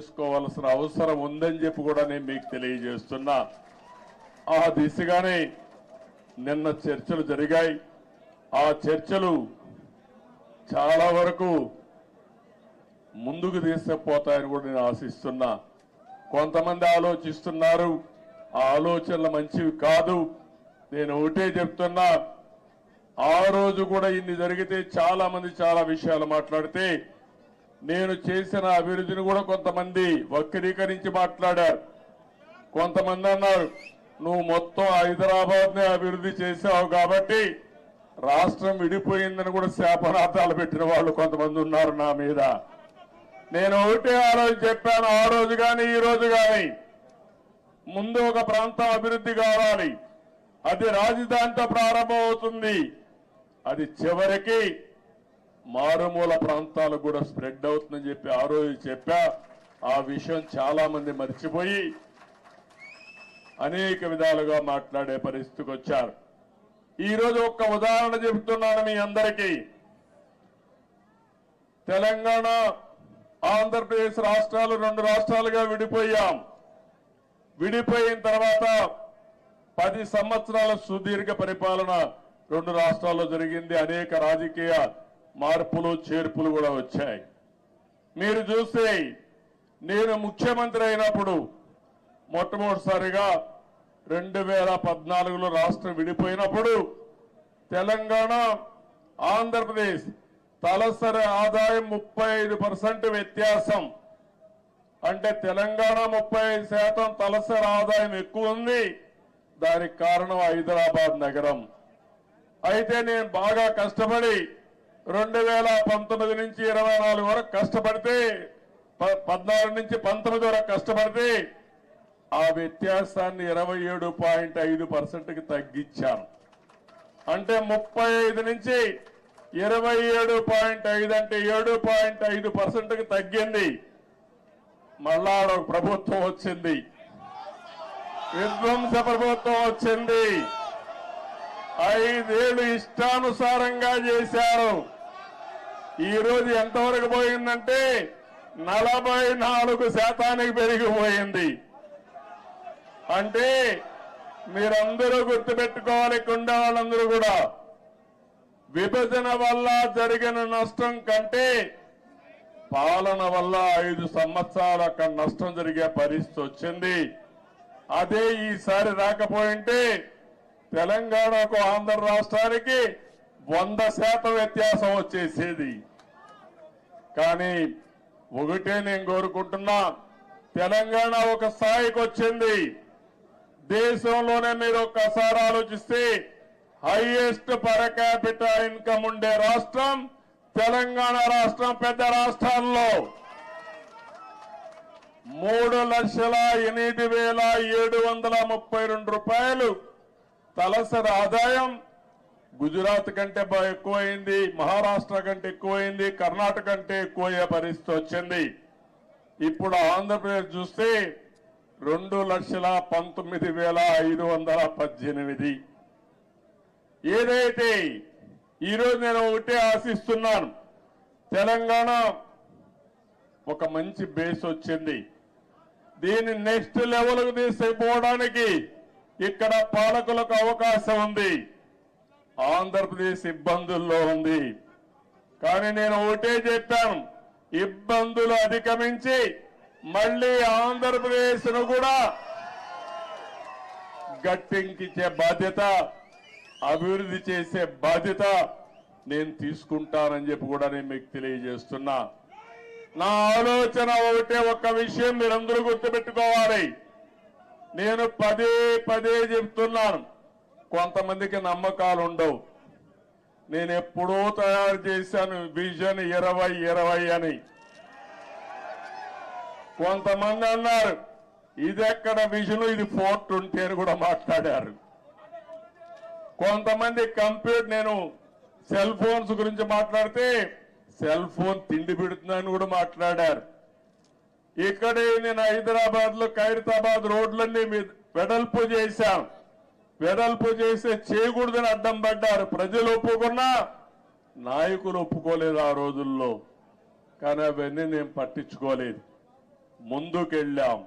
చేసుకోవాల్సిన అవసరం ఉందని చెప్పి కూడా నేను మీకు తెలియజేస్తున్నా. ఆ దిశగానే నిన్న చర్చలు జరిగాయి. ఆ చర్చలు చాలా వరకు ముందుకు తీసుకుపోతాయని కూడా నేను ఆశిస్తున్నా. కొంతమంది ఆలోచిస్తున్నారు. ఆ ఆలోచనలు మంచివి కాదు. నేను ఒకటే చెప్తున్నా. ఆ రోజు కూడా ఇన్ని జరిగితే చాలా మంది చాలా విషయాలు మాట్లాడితే నేను చేసిన అభివృద్ధిని కూడా కొంతమంది వక్రీకరించి మాట్లాడారు. కొంతమంది అన్నారు నువ్వు మొత్తం హైదరాబాద్నే అభివృద్ధి చేసావు కాబట్టి రాష్ట్రం విడిపోయిందని కూడా శాపనార్థాలు పెట్టిన వాళ్ళు కొంతమంది ఉన్నారు నా మీద. నేను ఒకటే ఆ రోజు చెప్పాను ఆ రోజు కానీ ఈ రోజు కానీ ముందు ఒక ప్రాంతం అభివృద్ధి కావాలి. అది రాజధానితో ప్రారంభమవుతుంది. అది చివరికి మారుమూల ప్రాంతాలకు కూడా స్ప్రెడ్ అవుతుందని చెప్పి ఆ రోజు చెప్పా. ఆ విషయం చాలా మంది మర్చిపోయి అనేక విధాలుగా మాట్లాడే పరిస్థితికి వచ్చారు. ఈ రోజు ఒక్క ఉదాహరణ చెబుతున్నాను మీ అందరికీ. తెలంగాణ ఆంధ్రప్రదేశ్ రాష్ట్రాలు రెండు రాష్ట్రాలుగా విడిపోయాం. విడిపోయిన తర్వాత పది సంవత్సరాల సుదీర్ఘ పరిపాలన రెండు రాష్ట్రాల్లో జరిగింది. అనేక రాజకీయ మార్పులు చేర్పులు కూడా వచ్చాయి. మీరు చూస్తే నేను ముఖ్యమంత్రి అయినప్పుడు మొట్టమొదటిసారిగా రెండు వేల పద్నాలుగులో రాష్ట్రం విడిపోయినప్పుడు తెలంగాణ ఆంధ్రప్రదేశ్ తలసరి ఆదాయం ముప్పై ఐదు పర్సెంట్ వ్యత్యాసం. అంటే తెలంగాణ ముప్పై ఐదు శాతం తలసరి ఆదాయం ఎక్కువ ఉంది. దానికి కారణం హైదరాబాద్ నగరం. అయితే నేను బాగా కష్టపడి రెండు వేల పంతొమ్మిది నుంచి ఇరవై నాలుగు వరకు కష్టపడితే ప- పద్నాలుగు నుంచి పంతొమ్మిది వరకు కష్టపడితే ఆ వ్యత్యాసాన్ని ఇరవై ఏడు పాయింట్ ఐదు పర్సెంట్కి తగ్గించాను. అంటే ముప్పై ఐదు నుంచి ఇరవై ఏడు పాయింట్ ఐదు అంటే ఏడు పాయింట్ ఐదు పర్సెంట్కి తగ్గింది. మళ్ళా ఆడ ప్రభుత్వం వచ్చింది. విధ్వంస ప్రభుత్వం వచ్చింది. ఐదేళ్ళు ఇష్టానుసారంగా చేశారు. ఈరోజు ఎంతవరకు పోయిందంటే నలభై నాలుగు శాతానికి పెరిగిపోయింది. అంటే మీరందరూ గుర్తుపెట్టుకోవాలి కుండ వాళ్ళందరూ కూడా. విభజన వల్ల జరిగిన నష్టం కంటే పాలన వల్ల ఐదు సంవత్సరాలు అక్కడ నష్టం జరిగే పరిస్థితి వచ్చింది. అదే ఈసారి రాకపోయింటే తెలంగాణకు ఆంధ్ర రాష్ట్రానికి వంద శాతం వ్యత్యాసం వచ్చేసేది. కానీ ఒకటే నేను కోరుకుంటున్నా తెలంగాణ ఒక స్థాయికి వచ్చింది. దేశంలోనే మీరు ఒక్కసారి ఆలోచిస్తే హైయెస్ట్ పర్ క్యాపిటల్ ఇన్కమ్ ఉండే రాష్ట్రం తెలంగాణ రాష్ట్రం పెద్ద రాష్ట్రాల్లో. మూడు లక్షల ఎనిమిది వేల ఏడు వందల ముప్పై రెండు రూపాయలు తలసరి ఆదాయం గుజరాత్ కంటే బాగా ఎక్కువైంది మహారాష్ట్ర కంటే ఎక్కువైంది కర్ణాటక కంటే ఎక్కువయ్యే పరిస్థితి వచ్చింది. ఇప్పుడు ఆంధ్రప్రదేశ్ చూస్తే రెండు లక్షల పంతొమ్మిది వేల ఐదు వందల పద్దెనిమిది. ఏదైతే ఈరోజు నేను ఒకటే ఆశిస్తున్నాను తెలంగాణ ఒక మంచి బేస్ వచ్చింది. దీన్ని నెక్స్ట్ లెవెల్కు తీసుకుపోవడానికి ఇక్కడ పాలకులకు అవకాశం ఉంది. ఆంధ్రప్రదేశ్ ఇబ్బందుల్లో ఉంది. కానీ నేను ఒకటే చెప్పాను ఇబ్బందులు అధిగమించి మళ్ళీ ఆంధ్రప్రదేశ్ను కూడా గట్టెంకించే బాధ్యత అభివృద్ధి చేసే బాధ్యత నేను తీసుకుంటానని చెప్పి కూడా నేను మీకు తెలియజేస్తున్నా. నా ఆలోచన ఒకటే ఒక్క విషయం మీరందరూ గుర్తుపెట్టుకోవాలి. నేను పదే పదే చెప్తున్నాను. కొంతమందికి నమ్మకాలు ఉండవు. నేను ఎప్పుడో తయారు చేశాను విజన్ ఇరవై ఇరవై అని. కొంతమంది అన్నారు ఇది ఎక్కడ విజన్? ఇది ఫోర్ ట్వంటీ అని కూడా మాట్లాడారు. కొంతమంది కంప్యూటర్ నేను సెల్ ఫోన్స్ గురించి మాట్లాడితే సెల్ ఫోన్ తిండి పెడుతుందని కూడా మాట్లాడారు. ఇక్కడే నేను హైదరాబాద్లో ఖైరతాబాద్ రోడ్లన్నీ మీ- వెడల్పు చేశాం. వెడల్పు చేస్తే చేయకూడదని అడ్డం పడ్డారు. ప్రజలు ఒప్పుకున్నా నాయకులు ఒప్పుకోలేదు ఆ రోజుల్లో. కానీ అవన్నీ నేను పట్టించుకోలేదు. ముందుకెళ్ళాం.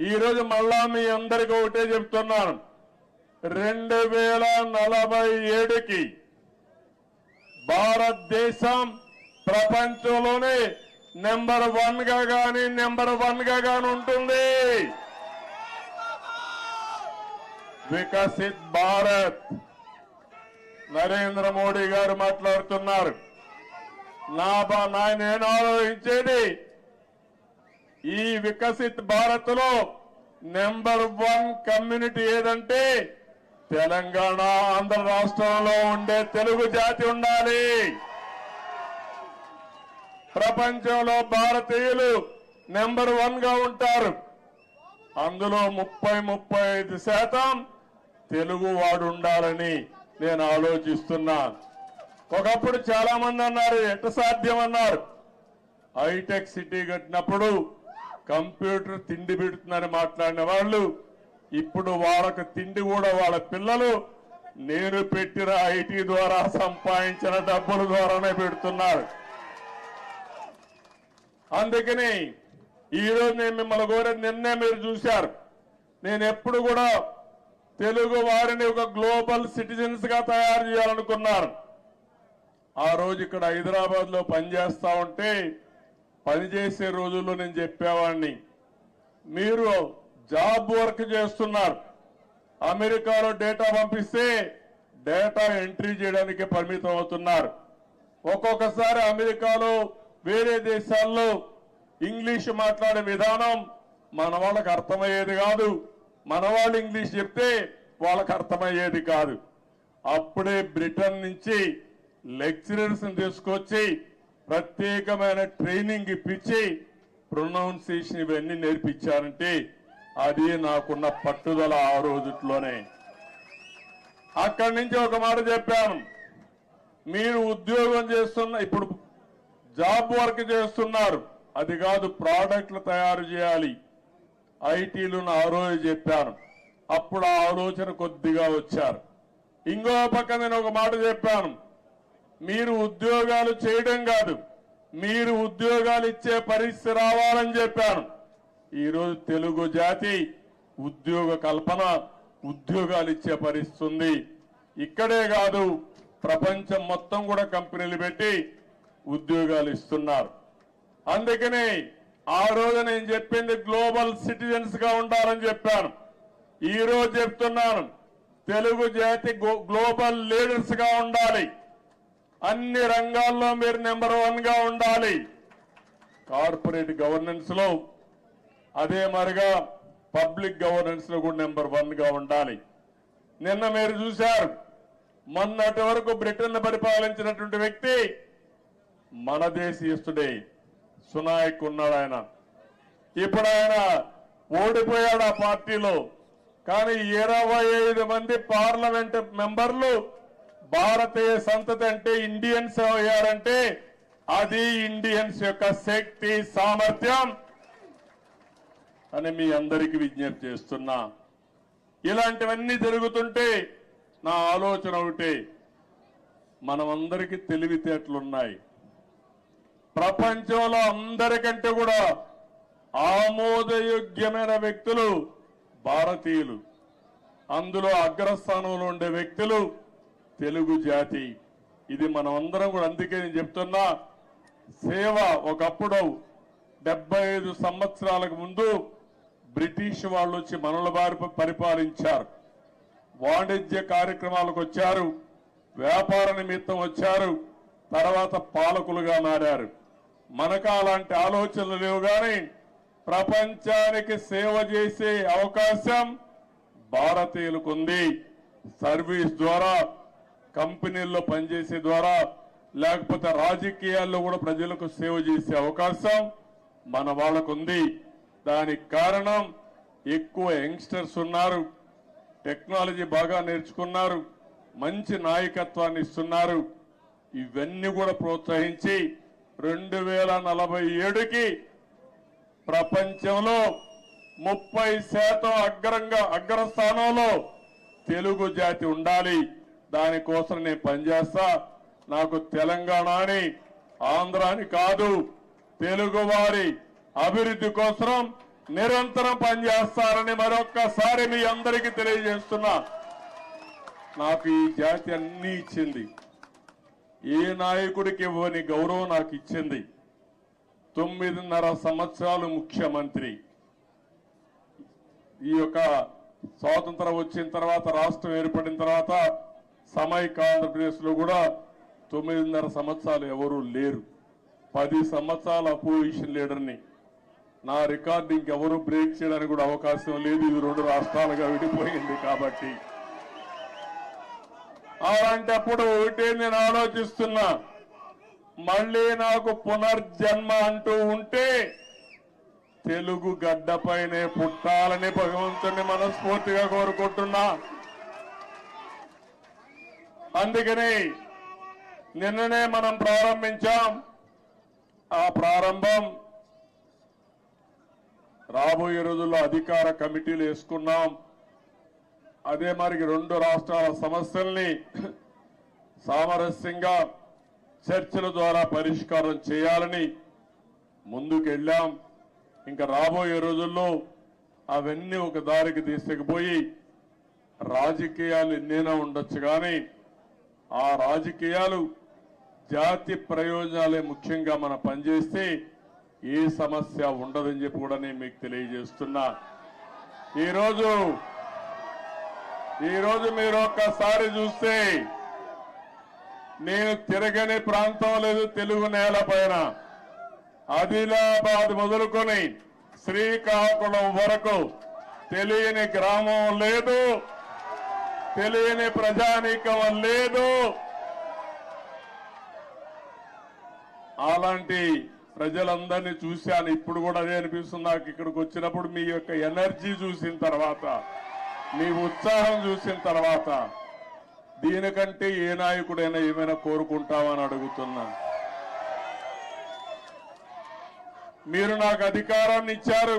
ఈరోజు మళ్ళా మీ అందరికీ ఒకటే చెప్తున్నాను. రెండు వేల నలభై ఏడుకి భారతదేశం ప్రపంచంలోనే నెంబర్ వన్గా కానీ నెంబర్ వన్గా కానీ ఉంటుంది. వికసిత్ భారత్. నరేంద్ర మోడీ గారు మాట్లాడుతున్నారు. నా నేను ఆలోచించేది? ఈ వికసిత్ భారత్లో నెంబర్ వన్ కమ్యూనిటీ ఏదంటే తెలంగాణ ఆంధ్ర రాష్ట్రంలో ఉండే తెలుగు జాతి ఉండాలి. ప్రపంచంలో భారతీయులు నెంబర్ వన్గా ఉంటారు. అందులో ముప్పై ముప్పై ఐదు శాతం తెలుగు వాడు ఉండాలని నేను ఆలోచిస్తున్నాను ఒకప్పుడు చాలా మంది అన్నారు ఎట్ట సాధ్యం? అన్నారు. హైటెక్ సిటీ కట్టినప్పుడు కంప్యూటర్ తిండి పెడుతుందని మాట్లాడిన వాళ్ళు ఇప్పుడు వాళ్ళకు తిండి కూడా వాళ్ళ పిల్లలు నేను పెట్టిన ఐటీ ద్వారా సంపాదించిన డబ్బుల ద్వారానే పెడుతున్నారు. అందుకని ఈరోజు నేను మిమ్మల్ని కోరేది నిన్నే మీరు చూశారు. నేను ఎప్పుడు కూడా తెలుగు వారిని ఒక గ్లోబల్ సిటిజన్స్గా తయారు చేయాలనుకున్నాను. ఆ రోజు ఇక్కడ హైదరాబాద్లో పనిచేస్తా ఉంటే పనిచేసే రోజుల్లో నేను చెప్పేవాడిని మీరు జాబ్ వర్క్ చేస్తున్నారు. అమెరికాలో డేటా పంపిస్తే డేటా ఎంట్రీ చేయడానికి పరిమితం అవుతున్నారు. ఒక్కొక్కసారి అమెరికాలో వేరే దేశాల్లో ఇంగ్లీష్ మాట్లాడే విధానం మన వాళ్ళకి అర్థమయ్యేది కాదు. మన వాళ్ళు ఇంగ్లీష్ చెప్తే వాళ్ళకి అర్థమయ్యేది కాదు. అప్పుడే బ్రిటన్ నుంచి లెక్చరర్స్ని తీసుకొచ్చి ప్రత్యేకమైన ట్రైనింగ్ ఇప్పించి ప్రొనౌన్సియేషన్ ఇవన్నీ నేర్పించారంటే అది నాకున్న పట్టుదల ఆ రోజుట్లోనే. అక్కడి నుంచి ఒక మాట చెప్పాను. మీరు ఉద్యోగం చేస్తున్న ఇప్పుడు జాబ్ వర్క్ చేస్తున్నారు. అది కాదు ప్రోడక్ట్లు తయారు చేయాలి. ఐటీలు ఆ రోజు చెప్పాను. అప్పుడు ఆ ఆలోచన కొద్దిగా వచ్చారు. ఇంకో పక్క నేను ఒక మాట చెప్పాను. మీరు ఉద్యోగాలు చేయడం కాదు మీరు ఉద్యోగాలు ఇచ్చే పరిస్థితి రావాలని చెప్పాను. ఈరోజు తెలుగు జాతి ఉద్యోగ కల్పన ఉద్యోగాలు ఇచ్చే పరిస్థితి ఉంది. ఇక్కడే కాదు ప్రపంచం మొత్తం కూడా కంపెనీలు పెట్టి ఉద్యోగాలు ఇస్తున్నారు. అందుకనే ఆ రోజు నేను చెప్పింది గ్లోబల్ సిటిజన్స్గా ఉండాలని చెప్పాను. ఈ రోజు చెప్తున్నాను తెలుగు జాతి గో- గ్లోబల్ లీడర్స్గా ఉండాలి. అన్ని రంగాల్లో మీరు నెంబర్ వన్గా ఉండాలి. కార్పొరేట్ గవర్నెన్స్లో అదే మరిగా పబ్లిక్ గవర్నెన్స్లో కూడా నెంబర్ వన్గా ఉండాలి. నిన్న మీరు చూశారు మొన్నటి వరకు బ్రిటన్ పరిపాలించినటువంటి వ్యక్తి మన దేశీయస్తుడే సునాయక్ ఉన్నాడు ఆయన. ఇప్పుడు ఆయన ఓడిపోయాడు ఆ పార్టీలో. కానీ ఇరవై ఐదు మంది పార్లమెంట్ మెంబర్లు భారతీయ సంతతి అంటే ఇండియన్స్ అయ్యారంటే అది ఇండియన్స్ యొక్క శక్తి సామర్థ్యం అని మీ అందరికీ విజ్ఞప్తి చేస్తున్నా. ఇలాంటివన్నీ జరుగుతుంటే నా ఆలోచన ఒకటి. మనమందరికీ తెలివితేటలున్నాయి. ప్రపంచంలో అందరికంటే కూడా ఆమోదయోగ్యమైన వ్యక్తులు భారతీయులు. అందులో అగ్రస్థానంలో ఉండే వ్యక్తులు తెలుగు జాతి. ఇది మనం అందరం కూడా అందుకే నేను చెప్తున్నా సేవ ఒకప్పుడు డెబ్బై ఐదు సంవత్సరాలకు ముందు బ్రిటిష్ వాళ్ళు వచ్చి మనల వారి పరిపాలించారు. వాణిజ్య కార్యక్రమాలకు వచ్చారు వ్యాపార నిమిత్తం వచ్చారు తర్వాత పాలకులుగా మారారు. మనకు అలాంటి ఆలోచనలు లేవు కానీ ప్రపంచానికి సేవ చేసే అవకాశం భారతీయులకు ఉంది. సర్వీస్ ద్వారా కంపెనీల్లో పనిచేసే ద్వారా లేకపోతే రాజకీయాల్లో కూడా ప్రజలకు సేవ చేసే అవకాశం మన వాళ్ళకు ఉంది. దానికి కారణం ఎక్కువ యంగ్స్టర్స్ ఉన్నారు టెక్నాలజీ బాగా నేర్చుకున్నారు మంచి నాయకత్వాన్ని ఇస్తున్నారు. ఇవన్నీ కూడా ప్రోత్సహించి రెండు వేల నలభై ఏడుకి ప్రపంచంలో ముప్పై శాతం అగ్రంగా అగ్రస్థానంలో తెలుగు జాతి ఉండాలి. దానికోసం నేను పనిచేస్తా. నాకు తెలంగాణ అని ఆంధ్ర అని కాదు తెలుగు వారి అభివృద్ధి కోసం నిరంతరం పనిచేస్తారని మరొక్కసారి మీ అందరికీ తెలియజేస్తున్నా. నాకు ఈ జాతి అన్ని ఇచ్చింది. ఏ నాయకుడికి ఇవ్వని గౌరవం నాకు ఇచ్చింది తొమ్మిదిన్నర సంవత్సరాలు ముఖ్యమంత్రి. ఈ యొక్క స్వాతంత్రం వచ్చిన తర్వాత రాష్ట్రం ఏర్పడిన తర్వాత సమైక ఆంధ్రప్రదేశ్లో కూడా తొమ్మిదిన్నర సంవత్సరాలు ఎవరూ లేరు. పది సంవత్సరాల అపోజిషన్ లీడర్ని నా రికార్డు ఇంకెవరూ బ్రేక్ చేయడానికి కూడా అవకాశం లేదు. ఇది రెండు రాష్ట్రాలుగా విడిపోయింది కాబట్టి. అలాంటప్పుడు ఒకటే నేను ఆలోచిస్తున్నా. మళ్ళీ నాకు పునర్జన్మ అంటూ ఉంటే తెలుగు గడ్డపైనే పుట్టాలని భగవంతుని మనస్ఫూర్తిగా కోరుకుంటున్నా. అందుకని నిన్ననే మనం ప్రారంభించాం. ఆ ప్రారంభం రాబోయే రోజుల్లో అధికార కమిటీలు వేసుకున్నాం. అదే మరి రెండు రాష్ట్రాల సమస్యల్ని సామరస్యంగా చర్చల ద్వారా పరిష్కారం చేయాలని ముందుకెళ్ళాం. ఇంకా రాబోయే రోజుల్లో అవన్నీ ఒక దారికి తీసుకుపోయి రాజకీయాలు ఎన్నైనా ఉండొచ్చు కానీ ఆ రాజకీయాలు జాతి ప్రయోజనాలే ముఖ్యంగా మనం పనిచేస్తే ఏ సమస్య ఉండదని చెప్పి కూడా నేను మీకు తెలియజేస్తున్నా. ఈరోజు ఈరోజు మీరు ఒక్కసారి చూస్తే నేను తిరగని ప్రాంతం లేదు తెలుగు నేల పైన. ఆదిలాబాద్ మొదలుకొని శ్రీకాకుళం వరకు తెలియని గ్రామం లేదు తెలియని ప్రజానీకం లేదు. అలాంటి ప్రజలందరినీ చూశాను. ఇప్పుడు కూడా అదే అనిపిస్తుంది నాకు ఇక్కడికి వచ్చినప్పుడు మీ యొక్క ఎనర్జీ చూసిన తర్వాత. మీ ఉత్సాహం చూసిన తర్వాత దీనికంటే ఏ నాయకుడైనా ఏమైనా కోరుకుంటామని అడుగుతున్నా. మీరు నాకు అధికారాన్ని ఇచ్చారు.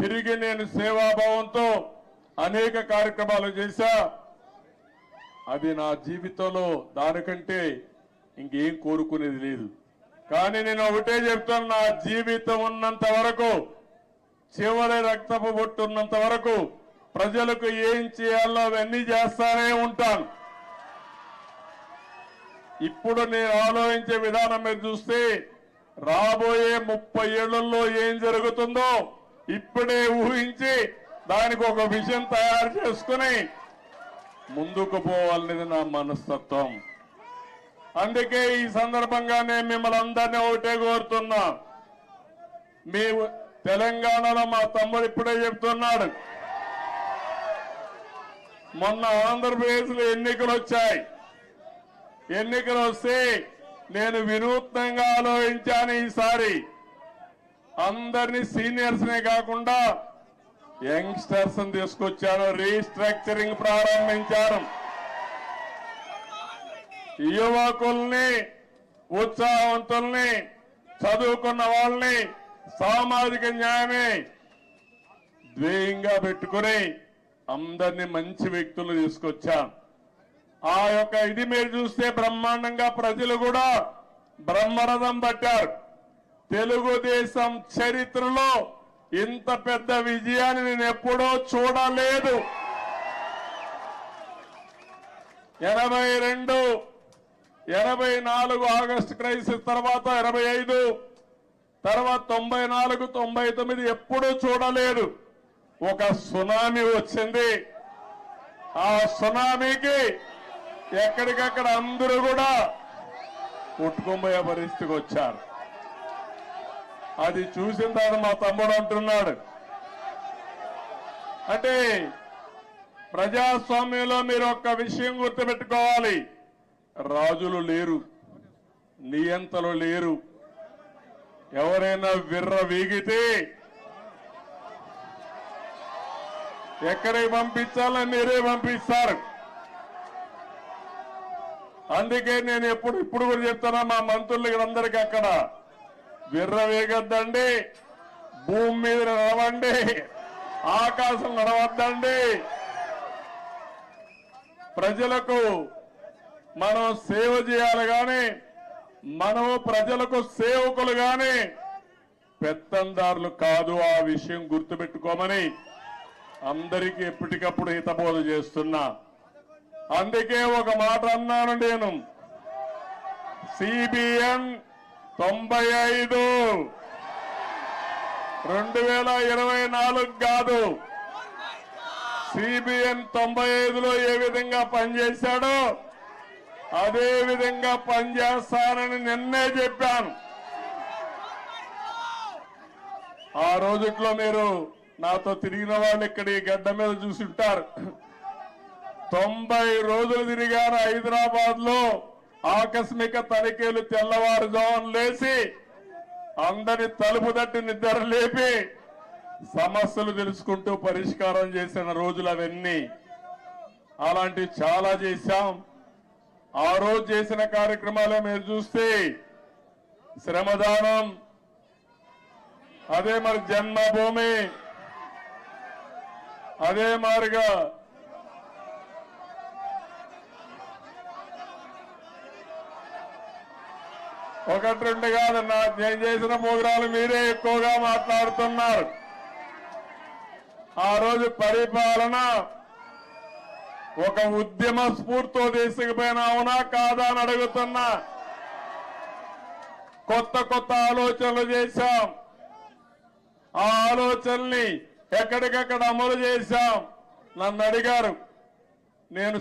తిరిగి నేను సేవాభావంతో అనేక కార్యక్రమాలు చేశా. అది నా జీవితంలో దానికంటే ఇంకేం కోరుకునేది లేదు. కానీ నేను ఒకటే చెప్తాను నా జీవితం ఉన్నంత వరకు చివరి రక్తపు బొట్టు ఉన్నంత వరకు ప్రజలకు ఏం చేయాలో అవన్నీ చేస్తానే ఉంటాను. ఇప్పుడు నేను ఆలోచించే విధానం మీరు చూస్తే రాబోయే ముప్పై ఏళ్ళలో ఏం జరుగుతుందో ఇప్పుడే ఊహించి దానికి ఒక విజన్ తయారు చేసుకుని ముందుకు పోవాలనేది నా మనస్తత్వం. అందుకే ఈ సందర్భంగా నేను మిమ్మల్ని అందరినీ ఒకటే కోరుతున్నా. మీ తెలంగాణలో మా తమ్ముడు ఇప్పుడే చెప్తున్నాడు మొన్న ఆంధ్రప్రదేశ్లో ఎన్నికలు వచ్చాయి. ఎన్నికలు వస్తే నేను వినూత్నంగా ఆలోచించాను ఈసారి. అందరినీ సీనియర్స్ నే కాకుండా యంగ్స్టర్స్ తీసుకొచ్చాను రీస్ట్రక్చరింగ్ ప్రారంభించాను. యువకుల్ని ఉత్సాహవంతుల్ని చదువుకున్న వాళ్ళని సామాజిక న్యాయమే ధ్యేయంగా పెట్టుకుని అందరినీ మంచి వ్యక్తులు తీసుకొచ్చాం ఆ యొక్క ఇది మీరు చూస్తే బ్రహ్మాండంగా ప్రజలు కూడా బ్రహ్మరథం పట్టారు. తెలుగుదేశం చరిత్రలో ఇంత పెద్ద విజయాన్ని నేను ఎప్పుడో చూడలేదు. ఎనభై రెండు ఎనభై నాలుగు ఆగస్టు క్రైసిస్ తర్వాత ఎనభై ఐదు తర్వాత తొంభై నాలుగు తొంభై తొమ్మిది ఎప్పుడూ చూడలేదు. ఒక సునామీ వచ్చింది. ఆ సునామీకి ఎక్కడికక్కడ అందరూ కూడా కొట్టుకుపోయే పరిస్థితికి వచ్చారు. అది చూసిన తర్వాత మా తమ్ముడు అంటున్నాడు. అంటే ప్రజాస్వామ్యంలో మీరు ఒక్క విషయం గుర్తుపెట్టుకోవాలి. రాజులు లేరు నియంతలు లేరు. ఎవరైనా విర్ర వీగితే ఎక్కడికి పంపించాలని మీరే పంపిస్తారు. అందుకే నేను ఎప్పుడు ఇప్పుడు కూడా చెప్తున్నా మా మంత్రులకి అందరికీ అక్కడ విర్రవేగొద్దండి భూమి మీద నడవండి ఆకాశం నడవద్దండి. ప్రజలకు మనం సేవ చేయాలి కానీ మనము ప్రజలకు సేవకులు కానీ పెత్తందారులు కాదు ఆ విషయం గుర్తుపెట్టుకోమని అందరికీ ఎప్పటికప్పుడు హితబోధ చేస్తున్నా. అందుకే ఒక మాట అన్నాను నేను. సిబిఎన్ తొంభై ఐదు. రెండు వేల ఇరవై నాలుగు కాదు. సిబిఎన్ తొంభై ఐదులో ఏ విధంగా పనిచేశాడో అదే విధంగా పనిచేస్తానని నిన్నే చెప్పాను. ఆ రోజుట్లో మీరు నాతో తిరిగిన వాళ్ళు ఇక్కడ ఈ గడ్డ మీద చూసింటారు తొంభై రోజులు తిరిగాను హైదరాబాద్లో ఆకస్మిక తనిఖీలు తెల్లవారుజామున లేచి అందరి తలుపు తట్టి నిద్ర లేపి సమస్యలు తెలుసుకుంటూ పరిష్కారం చేసిన రోజులు అవన్నీ. అలాంటివి చాలా చేశాం. ఆ రోజు చేసిన కార్యక్రమాలే మీరు చూస్తే శ్రమదానం అదే మరి జన్మభూమి అదే మారిగా. ఒకటి రెండు కాదు నా నేను చేసిన ప్రోగ్రాలు మీరే ఎక్కువగా మాట్లాడుతున్నారు. ఆ రోజు పరిపాలన ఒక ఉద్యమ స్ఫూర్తితో తీసుకుపోయినావునా కాదా అని అడుగుతున్నా. కొత్త కొత్త ఆలోచనలు చేశాం. ఆ ఆలోచనల్ని ఎక్కడికక్కడ అమలు చేశాం? నన్ను అడిగారు. నేను